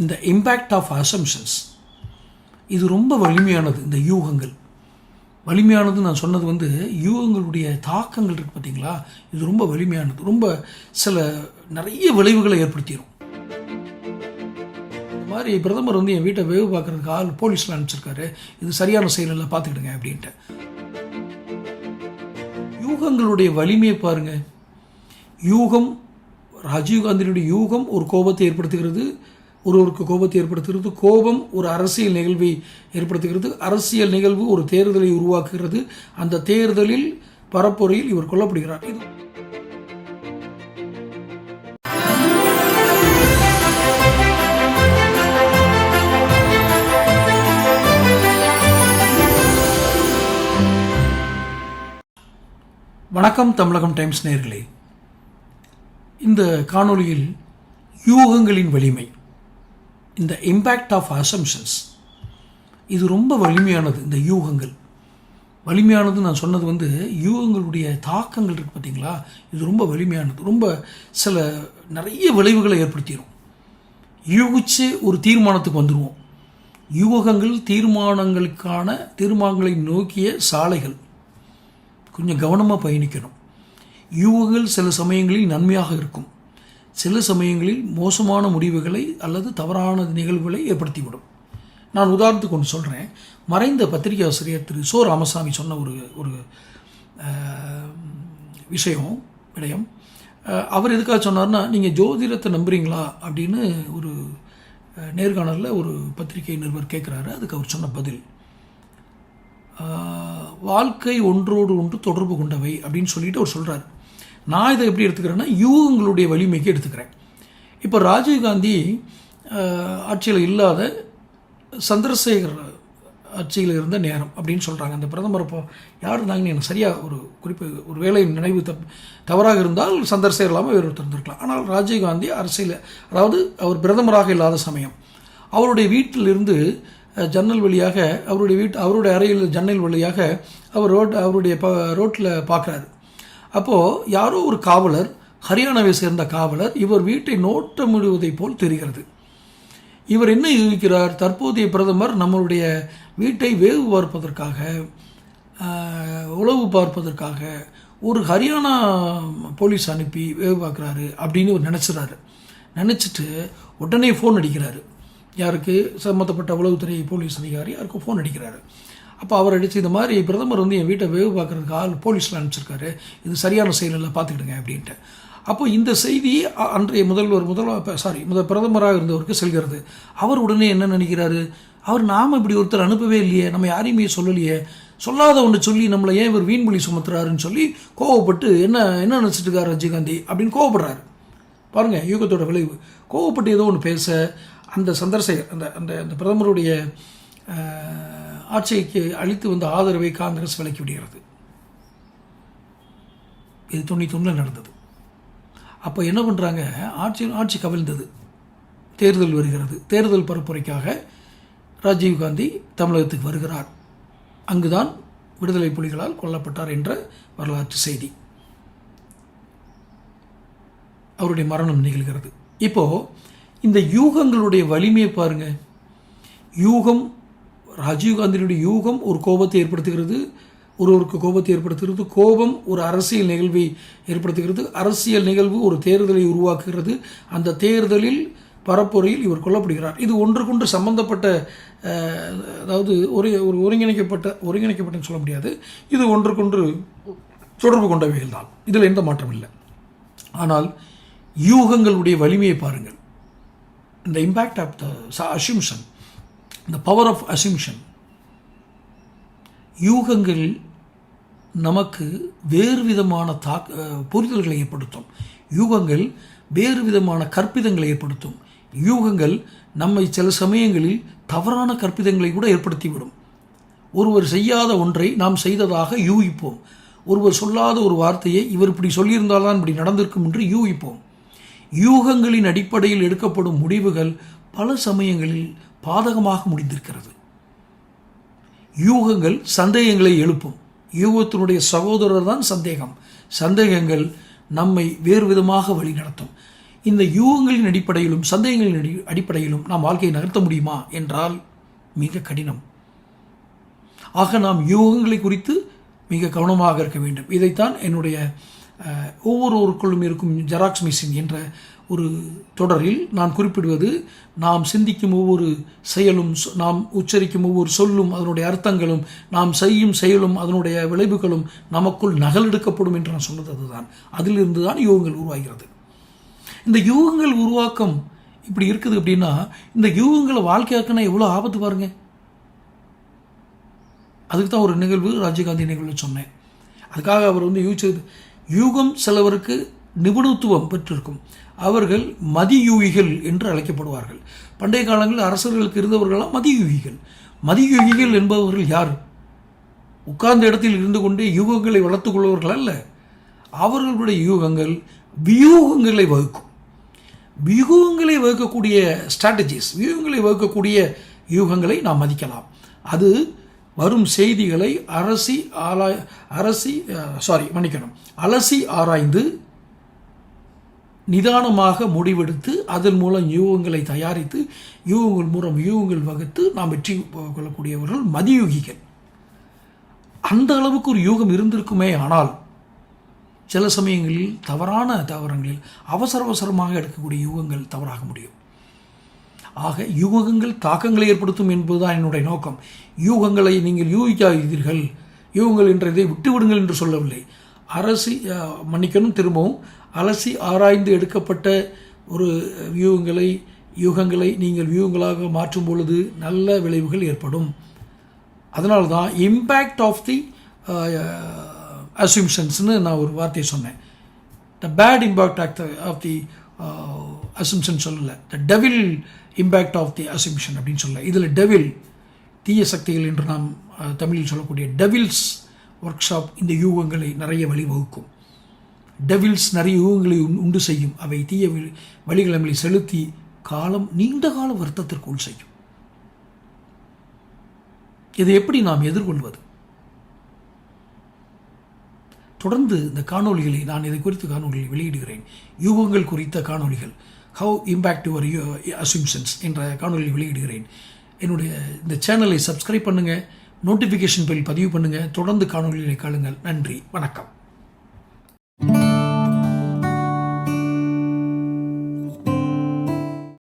இந்த impact of assumptions இது ரொம்ப வலிமையானது இந்த யூகங்கள். வலிமையானது நான் சொன்னது வந்து யூகங்களுடைய தாக்கங்கள் இருக்குது பார்த்தீங்களா? இது ரொம்ப வலிமையானது. ரொம்ப சில நிறைய விளைவுகளை ஏற்படுத்திடும் இந்த மாதிரி பிரதமர் வந்து என் வீட்டை வேவு பார்க்குறதுக்கு ஆள் போலீஸில் அனுப்பிச்சிருக்காரு. இது சரியான செயலில் பார்த்துக்கிடுங்க அப்படின்ட்டு. யூகங்களுடைய வலிமையை பாருங்க. யூகம் ராஜீவ்காந்தியினுடைய யூகம் ஒரு கோபத்தை ஏற்படுத்துகிறது. ஒருவருக்கு கோபத்தை ஏற்படுத்துகிறது கோபம் ஒரு அரசியல் நிகழ்வை ஏற்படுத்துகிறது அரசியல் நிகழ்வு ஒரு தேர்தலை உருவாக்குகிறது அந்த தேர்தலில் பரப்புரையில் இவர் கொல்லப்படுகிறார். இது வணக்கம் தமிழகம் டைம்ஸ் நேர்களே. இந்த காணொளியில் யூகங்களின் வலிமை இந்த இம்பேக்ட் ஆஃப் அசம்ஷன்ஸ் இது ரொம்ப வலிமையானது இந்த யூகங்கள். வலிமையானது நான் சொன்னது வந்து யூகங்களுடைய தாக்கங்கள் இருக்குது பார்த்தீங்களா? இது ரொம்ப வலிமையானது. ரொம்ப சில நிறைய விளைவுகளை ஏற்படுத்திடும் யூகிச்சு ஒரு தீர்மானத்துக்கு வந்துடுவோம் யூகங்கள் தீர்மானங்களுக்கான தீர்மானங்களை நோக்கிய சாலைகள். கொஞ்சம் கவனமாக பயணிக்கணும். யூகங்கள் சில சமயங்களில் நன்மையாக இருக்கும். சில சமயங்களில் மோசமான முடிவுகளை அல்லது தவறான நிகழ்வுகளை ஏற்படுத்திவிடும். நான் உதாரணத்துக்கு ஒன்று சொல்கிறேன் மறைந்த பத்திரிகை ஆசிரியர் திரு சோ ராமசாமி சொன்ன ஒரு ஒரு விஷயம் விடயம். அவர் எதுக்காக சொன்னார்னா நீங்கள் ஜோதிடத்தை நம்புறீங்களா? அப்படின்னு ஒரு நேர்காணலில் ஒரு பத்திரிகை நிருபர் கேட்குறாரு அதுக்கு அவர் சொன்ன பதில் வாழ்க்கை ஒன்றோடு ஒன்று தொடர்பு கொண்டவை அப்படின்னு சொல்லிட்டு அவர் சொல்கிறார் நான் இதை எப்படி எடுத்துக்கிறேன்னா யூகங்களுடைய வலிமைக்கு எடுத்துக்கிறேன். இப்போ ராஜீவ்காந்தி ஆட்சியில் இல்லாத சந்திரசேகர் ஆட்சியில் இருந்த நேரம் அப்படின்னு சொல்கிறாங்க அந்த பிரதமர் இப்போ யார் இருந்தாங்கன்னு எனக்கு சரியாக ஒரு குறிப்பு ஒரு வேலை நினைவு தப் தவறாக இருந்தால் சந்திரசேகர் இல்லாமல் வேறு ஒருத்தர் இருந்திருக்கலாம். ஆனால் ராஜீவ்காந்தி அரசியல் அதாவது அவர் பிரதமராக இல்லாத சமயம் அவருடைய வீட்டிலிருந்து ஜன்னல் வழியாக அவருடைய வீட்டு அவருடைய அறையில் ஜன்னல் வழியாக அவர் ரோட் அவருடைய ப ரோட்டில் பார்க்குறாரு அப்போது யாரோ ஒரு காவலர் ஹரியானாவை சேர்ந்த காவலர் இவர் வீட்டை நோட்டமிடுவதைப் போல் தெரிகிறது. இவர் என்ன யூகிக்கிறார்? தற்போதைய பிரதமர் நம்மளுடைய வீட்டை வேவு பார்ப்பதற்காக உளவு பார்ப்பதற்காக ஒரு ஹரியானா போலீஸ் அனுப்பி வேவு பார்க்குறாரு அப்படின்னு இவர் நினச்சிறாரு. நினச்சிட்டு உடனே ஃபோன் அடிக்கிறாரு. யாருக்கு? சம்மந்தப்பட்ட உளவுத்துறை போலீஸ் அதிகாரி யாருக்கும் ஃபோன் அடிக்கிறாரு. அப்போ அவர் அடித்து இந்த மாதிரி பிரதமர் வந்து என் வீட்டை வேவு பார்க்குறதுக்கு ஆள் போலீஸில் அனுப்பிச்சிருக்காரு. இது சரியான செயல் இல்லை பார்த்துக்கிடுங்க அப்படின்ட்டு. அப்போ இந்த செய்தி அன்றைய முதல்வர் முதல்வர் சாரி முதல் பிரதமராக இருந்தவருக்கு செல்கிறது. அவர் உடனே என்ன நினைக்கிறாரு? அவர் நாம் இப்படி ஒருத்தர் அனுப்பவே இல்லையே நம்ம யாரையுமே சொல்லலையே. சொல்லாத ஒன்று சொல்லி நம்மளை ஏன் இவர் வீண்மொழி சுமத்துறாருன்னு சொல்லி கோவப்பட்டு என்ன என்ன நினச்சிட்டு இருக்கார் ரஜினிகாந்தி அப்படின்னு கோவப்படுறாரு. பாருங்க யூகத்தோட விளைவு. கோவப்பட்டு ஏதோ ஒன்று பேச அந்த சந்திரசேகர் அந்த அந்த அந்த பிரதமருடைய ஆட்சிக்கு அளித்து வந்த ஆதரவை காங்கிரஸ் விலக்கி விடுகிறது. இது தொண்ணூத்தொன்னில் நடந்தது. அப்போ என்ன பண்ணுறாங்க ஆட்சி ஆட்சி கவிழ்ந்தது. தேர்தல் வருகிறது. தேர்தல் பரப்புரைக்காக ராஜீவ்காந்தி தமிழகத்துக்கு வருகிறார். அங்குதான் விடுதலை புலிகளால் கொல்லப்பட்டார் என்ற வரலாற்று செய்தி. அவருடைய மரணம் நிகழ்கிறது. இப்போது இந்த யூகங்களுடைய வலிமையை பாருங்க. யூகம் ராஜீவ்காந்தியினுடைய யூகம் ஒரு கோபத்தை ஏற்படுத்துகிறது ஒருவருக்கு கோபத்தை ஏற்படுத்துகிறது கோபம் ஒரு அரசியல் நிகழ்வை ஏற்படுத்துகிறது அரசியல் நிகழ்வு ஒரு தேர்தலை உருவாக்குகிறது அந்த தேர்தலில் பரப்புரையில் இவர் கொல்லப்படுகிறார். இது ஒன்றுக்கொன்று சம்பந்தப்பட்ட அதாவது ஒரு ஒரு ஒருங்கிணைக்கப்பட்ட ஒருங்கிணைக்கப்பட்டன்னு சொல்ல முடியாது. இது ஒன்றுக்கொன்று தொடர்பு கொண்டவைகள் தான். இதில் எந்த மாற்றம் இல்லை. ஆனால் யூகங்களுடைய வலிமையை பாருங்கள். இந்த இம்பேக்ட் ஆஃப் த அசிம்ஷன் இந்த பவர் ஆஃப் அசிம்ஷன் யூகங்கள் நமக்கு வேறு விதமான தாக் புரிதல்களை ஏற்படுத்தும். யூகங்கள் வேறு விதமான கற்பிதங்களை ஏற்படுத்தும். யூகங்கள் நம்மை சில சமயங்களில் தவறான கற்பிதங்களை கூட ஏற்படுத்திவிடும். ஒருவர் செய்யாத ஒன்றை நாம் செய்ததாக யூகிப்போம். ஒருவர் சொல்லாத ஒரு வார்த்தையை இவர் இப்படி சொல்லியிருந்தால்தான் இப்படி நடந்திருக்கும் என்று யூகிப்போம். யூகங்களின் அடிப்படையில் எடுக்கப்படும் முடிவுகள் பல சமயங்களில் பாதகமாக முடிந்திருக்கிறது. யூகங்கள் சந்தேகங்களை எழுப்பும். யூகத்தினுடைய சகோதரர் தான் சந்தேகம். சந்தேகங்கள் நம்மை வேறு விதமாக வழிநடத்தும் இந்த யூகங்களின் அடிப்படையிலும் சந்தேகங்களின் அடி அடிப்படையிலும் நாம் வாழ்க்கையை நகர்த்த முடியுமா என்றால் மிக கடினம். ஆக நாம் யூகங்களை குறித்து மிக கவனமாக இருக்க வேண்டும். இதைத்தான் என்னுடைய ஒவ்வொருவருக்குள்ளும் இருக்கும் ஜெராக்ஸ் மிஷின் என்ற ஒரு தொடரில் நான் குறிப்பிடுவது நாம் சிந்திக்கும் ஒவ்வொரு செயலும் சொ- நாம் உச்சரிக்கும் ஒவ்வொரு சொல்லும் அதனுடைய அர்த்தங்களும் நாம் செய்யும் செயலும் அதனுடைய விளைவுகளும் நமக்குள் நகலெடுக்கப்படும் என்று நான் சொன்னது அதுதான். அதிலிருந்து தான் யூகங்கள் உருவாகிறது. இந்த யூகங்கள் உருவாக்கம் இப்படி இருக்குது அப்படின்னா இந்த யூகங்களை வாழ்க்கையாக்கினா எவ்வளோ ஆபத்து பாருங்க. அதுக்கு தான் ஒரு நிகழ்வு ராஜீவ்காந்தி நிகழ்வு சொன்னேன். அதுக்காக அவர் வந்து யூகிச்சது யூகம் சிலவருக்கு நிபுணத்துவம் பெற்றிருக்கும். அவர்கள் மதியூகிகள் என்று அழைக்கப்படுவார்கள். பண்டைய காலங்களில் அரசர்களுக்கு இருந்தவர்களாம் மதியூகிகள். மதியூகிகள் என்பவர்கள் யார்? உட்கார்ந்த இடத்தில் இருந்து கொண்டே யூகங்களை வளர்த்துக் கொள்பவர்கள் அல்ல. அவர்களுடைய யூகங்கள் வியூகங்களை வகுக்கும். வியூகங்களை வகுக்கக்கூடிய ஸ்ட்ராட்டஜிஸ் வியூகங்களை வகுக்கக்கூடிய யூகங்களை நாம் மதிக்கலாம். அது வரும் செய்திகளை அரசி ஆராய் அரசி சாரி மன்னிக்கணும். அலசி ஆராய்ந்து நிதானமாக முடிவெடுத்து அதன் மூலம் யூகங்களை தயாரித்து யூகங்கள் மூலம் யூகங்கள் வகுத்து நாம் வெற்றி கொள்ளக்கூடியவர்கள் மதியூகிகள். அந்த அளவுக்கு ஒரு யூகம் இருந்திருக்குமே ஆனால் சில சமயங்களில் தவறான தவறங்களில் அவசர அவசரமாக எடுக்கக்கூடிய யூகங்கள் தவறாக முடியும். ஆக யூகங்கள் தாக்கங்களை ஏற்படுத்தும் என்பதுதான் என்னுடைய நோக்கம். யூகங்களை நீங்கள் யூகிக்காதீர்கள். யூகங்கள் என்றதை விட்டுவிடுங்கள் என்று சொல்லவில்லை. அரசி மன்னிக்கணும் திரும்பவும். அலசி ஆராய்ந்து எடுக்கப்பட்ட ஒரு வியூகங்களை யூகங்களை நீங்கள் வியூகங்களாக மாற்றும் பொழுது நல்ல விளைவுகள் ஏற்படும். அதனால தான் இம்பேக்ட் ஆஃப் தி அசிம்ஷன்ஸ்னு நான் ஒரு வார்த்தையை சொன்னேன். The bad impact of the of the assumption சொல்லலை. The devil impact of the assumption அப்படின்னு சொல்லலை. இதில் டெவில் தீய சக்திகள் என்று நாம் தமிழில் சொல்லக்கூடிய டெவில்ஸ் ஒர்க் ஷாப் இந்த யூகங்களை நிறைய வழிவகுக்கும். டெவில்ஸ் நிறைய யூகங்களை உண்- உண்டு செய்யும். அவை தீய வழி- வழிகளை செலுத்தி காலம் நீண்ட கால வருத்தத்திற்குள் செய்யும். இதை எப்படி நாம் எதிர்கொள்வது? தொடர்ந்து இந்த காணொளிகளை நான் இதை குறித்த காணொலிகளை வெளியிடுகிறேன். யூகங்கள் குறித்த காணொளிகள். How impact your you assumptions என்ற காணொலியை வெளியிடுகிறேன். என்னுடைய இந்த சேனலை சப்ஸ்கிரைப் பண்ணுங்கள் நோட்டிஃபிகேஷன் பில் பதிவு பண்ணுங்கள் தொடர்ந்து காணொலிகளை காணுங்கள் நன்றி. வணக்கம்.